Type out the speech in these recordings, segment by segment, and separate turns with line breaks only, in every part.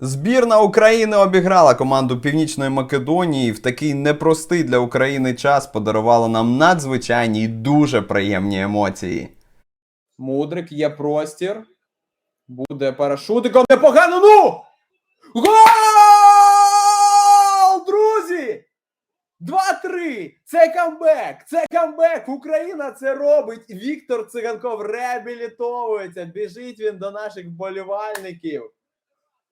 Збірна України обіграла команду Північної Македонії в такий непростий для України час подарувала нам надзвичайні і дуже приємні емоції.
Мудрик, є простір. Буде парашутиком непогано. Ну! Гол! Друзі! 2-3! Це камбек! Це камбек! Україна це робить! Віктор Циганков реабілітовується. Біжить він до наших вболівальників.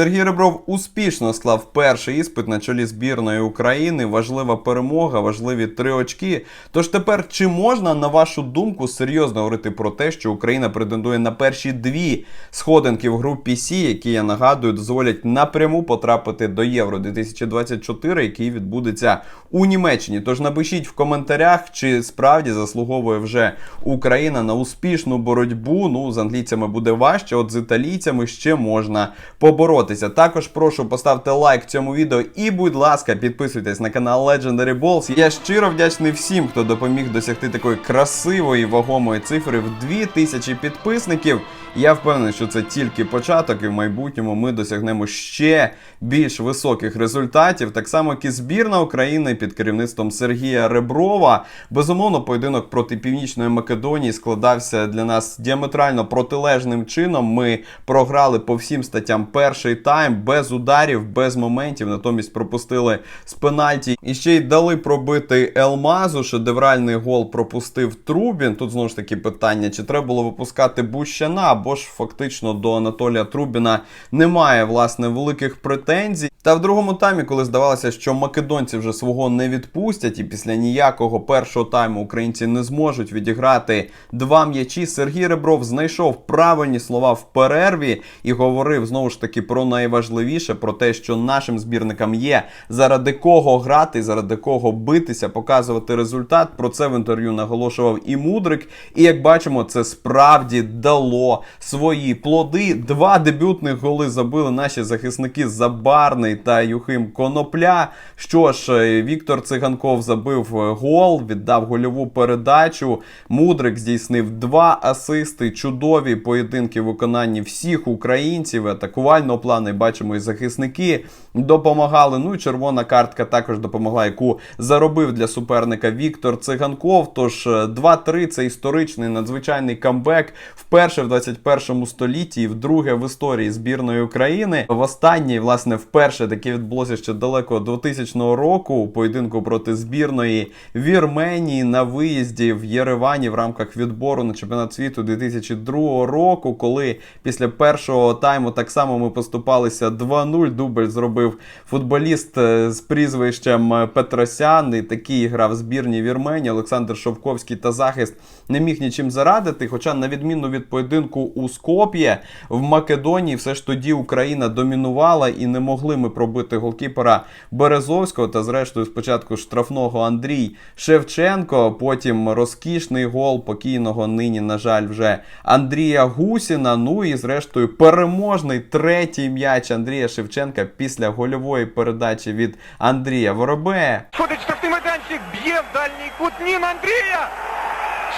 Сергій Ребров успішно склав перший іспит на чолі збірної України. Важлива перемога, важливі три очки. Тож тепер чи можна, на вашу думку, серйозно говорити про те, що Україна претендує на перші дві сходинки в групі Сі, які я нагадую, дозволять напряму потрапити до Євро 2024, який відбудеться у Німеччині. Тож напишіть в коментарях, чи справді заслуговує вже Україна на успішну боротьбу. Ну з англійцями буде важче, от з італійцями ще можна поборотися. Також прошу поставте лайк цьому відео і, будь ласка, підписуйтесь на канал Legendary Balls. Я щиро вдячний всім, хто допоміг досягти такої красивої вагомої цифри в 2000 підписників. Я впевнений, що це тільки початок, і в майбутньому ми досягнемо ще більш високих результатів. Так само, як і збірна України під керівництвом Сергія Реброва. Безумовно, поєдинок проти Північної Македонії складався для нас діаметрально протилежним чином. Ми програли по всім статтям перший тайм без ударів, без моментів. Натомість пропустили з пенальті і ще й дали пробити Елмазу. Шедевральний гол пропустив Трубін. Тут знову ж таки питання: чи треба було випускати Бущана, або ж фактично до Анатолія Трубіна немає власне великих претензій. Та в другому таймі, коли здавалося, що македонці вже свого не відпустять, і після ніякого першого тайму українці не зможуть відіграти два м'ячі, Сергій Ребров знайшов правильні слова в перерві і говорив знову ж таки про найважливіше, про те, що нашим збірникам є заради кого грати, заради кого битися, показувати результат. Про це в інтерв'ю наголошував і Мудрик. І як бачимо, це справді дало свої плоди. Два дебютних голи забили наші захисники Забарний та Юхим Конопля. Що ж, е, Віктор Циганков забив е, гол, віддав гольову передачу. Мудрик здійснив два асисти. Чудові поєдинки в виконанні всіх українців. Атакувального плану бачимо, і захисники допомагали. Ну і червона картка також допомогла, яку заробив для суперника Віктор Циганков. Тож е, 2-3 це історичний надзвичайний камбек. Вперше в 21 столітті і вдруге в історії збірної України. Востаннє, власне, вперше таке відбулося ще далеко 2000 року у поєдинку проти збірної Вірменії на виїзді в Єревані в рамках відбору на чемпіонат світу 2002 року, коли після першого тайму так само ми поступалися 2-0. Дубль зробив футболіст е, з прізвищем е, Петросян. І такий грав в збірній Вірменії. Олександр Шовковський та захист не міг нічим зарадити. Хоча, на відміну від поєдинку у Скоп'є, в Македонії все ж тоді Україна домінувала і не могли ми пробити голкіпера Березовського. Та зрештою, спочатку штрафного Андрій Шевченко, потім розкішний гол покійного нині, на жаль, вже Андрія Гусіна. Ну і зрештою переможний третій м'яч Андрія Шевченка після гольової передачі від Андрія Воробея.
Входить в штрафний майданчик, б'є в дальній кут Нін Андрія!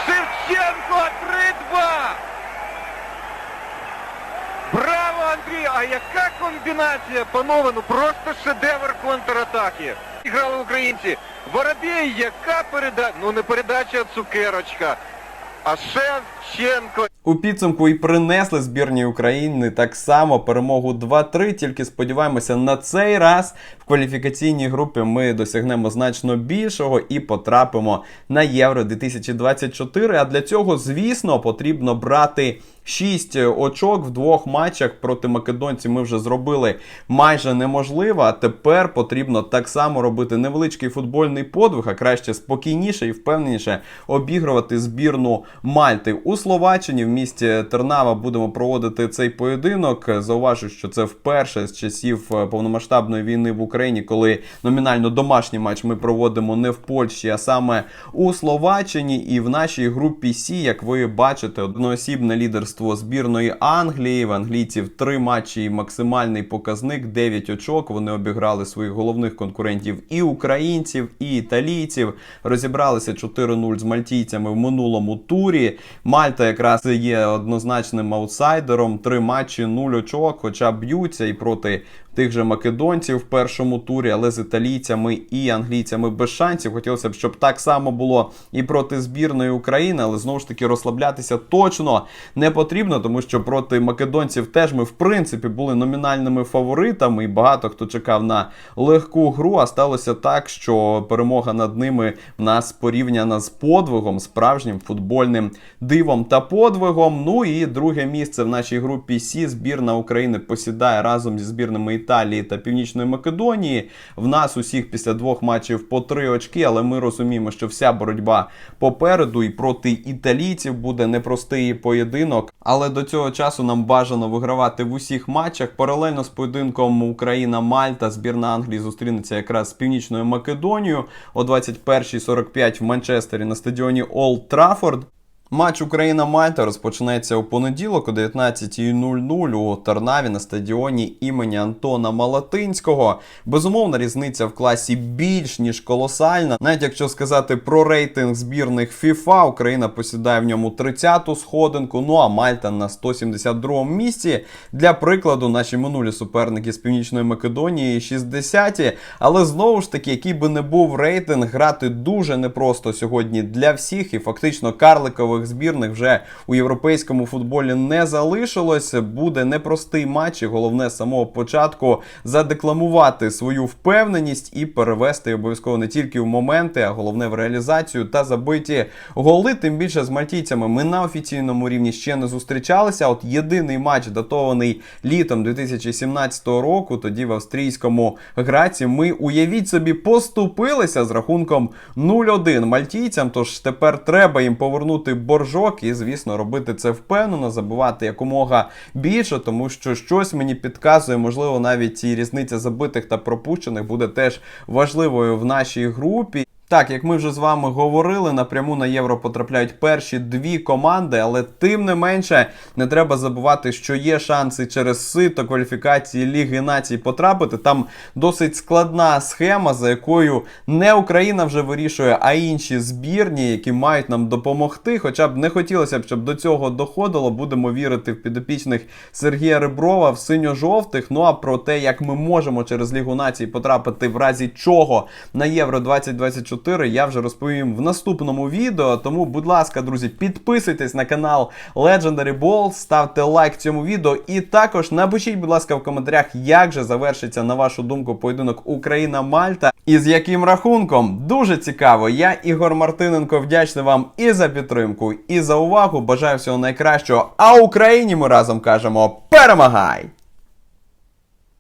Шевченко 3-2! Браво, Андрій! А яка комбінація, панове, ну просто шедевр контратаки. Грали українці. Воробей, яка передача? Ну не передача, а цукерочка. А Шевченко.
У підсумку і принесли збірні України так само перемогу 2-3. Тільки сподіваємося, на цей раз в кваліфікаційній групі ми досягнемо значно більшого і потрапимо на Євро 2024. А для цього, звісно, потрібно брати 6 очок в двох матчах проти македонців. Ми вже зробили майже неможливо. А тепер потрібно так само робити невеличкий футбольний подвиг, а краще спокійніше і впевненіше обігрувати збірну Мальти у Словаччині. Місті Тернава будемо проводити цей поєдинок. Зауважу, що це вперше з часів е, повномасштабної війни в Україні, коли номінально домашній матч ми проводимо не в Польщі, а саме у Словаччині. І в нашій групі Сі, як ви бачите, одноосібне лідерство збірної Англії. В англійців три матчі і максимальний показник 9 очок. Вони обіграли своїх головних конкурентів і українців, і італійців. Розібралися 4-0 з мальтійцями в минулому турі. Мальта якраз є однозначним аутсайдером. Три матчі, нуль очок, хоча б'ються і проти тих же македонців в першому турі, але з італійцями і англійцями без шансів. Хотілося б, щоб так само було і проти збірної України, але знову ж таки розслаблятися точно не потрібно, тому що проти македонців теж ми в принципі були номінальними фаворитами, і багато хто чекав на легку гру. А сталося так, що перемога над ними в нас порівняна з подвигом, справжнім футбольним дивом та подвигом. Ну і друге місце в нашій групі Сі збірна України посідає разом зі збірними Італії та Північної Македонії. В нас усіх після двох матчів по три очки, але ми розуміємо, що вся боротьба попереду і проти італійців буде непростий поєдинок. Але до цього часу нам бажано вигравати в усіх матчах. Паралельно з поєдинком Україна-Мальта збірна Англії зустрінеться якраз з Північною Македонією о 21.45 в Манчестері на стадіоні Олд Траффорд. Матч Україна-Мальта розпочнеться у понеділок о 19.00 у Тарнаві на стадіоні імені Антона Малатинського. Безумовна різниця в класі більш ніж колосальна. Навіть якщо сказати про рейтинг збірних FIFA, Україна посідає в ньому 30-ту сходинку. Ну а Мальта на 172-му місці. Для прикладу, наші минулі суперники з Північної Македонії 60-ті. Але знову ж таки, який би не був рейтинг, грати дуже непросто сьогодні для всіх, і фактично карликових збірних вже у європейському футболі не залишилось. Буде непростий матч, і головне з самого початку задекламувати свою впевненість і перевести обов'язково не тільки в моменти, а головне в реалізацію та забиті голи. Тим більше з мальтійцями ми на офіційному рівні ще не зустрічалися. От єдиний матч, датований літом 2017 року, тоді в австрійському граці, ми уявіть собі поступилися з рахунком 0-1 мальтійцям. Тож тепер треба їм повернути боржок і, звісно, робити це впевнено, забувати якомога більше, тому що щось мені підказує, можливо, навіть і різниця забитих та пропущених буде теж важливою в нашій групі. Так, як ми вже з вами говорили, напряму на євро потрапляють перші дві команди, але тим не менше не треба забувати, що є шанси через сито кваліфікації Ліги Націй потрапити. Там досить складна схема, за якою не Україна вже вирішує, а інші збірні, які мають нам допомогти. Хоча б не хотілося б, щоб до цього доходило. Будемо вірити в підопічних Сергія Реброва в синьо-жовтих. Ну а про те, як ми можемо через Лігу Націй потрапити в разі чого на Євро 2024, я вже розповім в наступному відео. Тому, будь ласка, друзі, підписуйтесь на канал Legendary Ball, ставте лайк цьому відео і також напишіть, будь ласка, в коментарях, як же завершиться, на вашу думку, поєдинок Україна-Мальта і з яким рахунком. Дуже цікаво. Я, Ігор Мартиненко, вдячний вам і за підтримку, і за увагу. Бажаю всього найкращого. А Україні ми разом кажемо перемагай!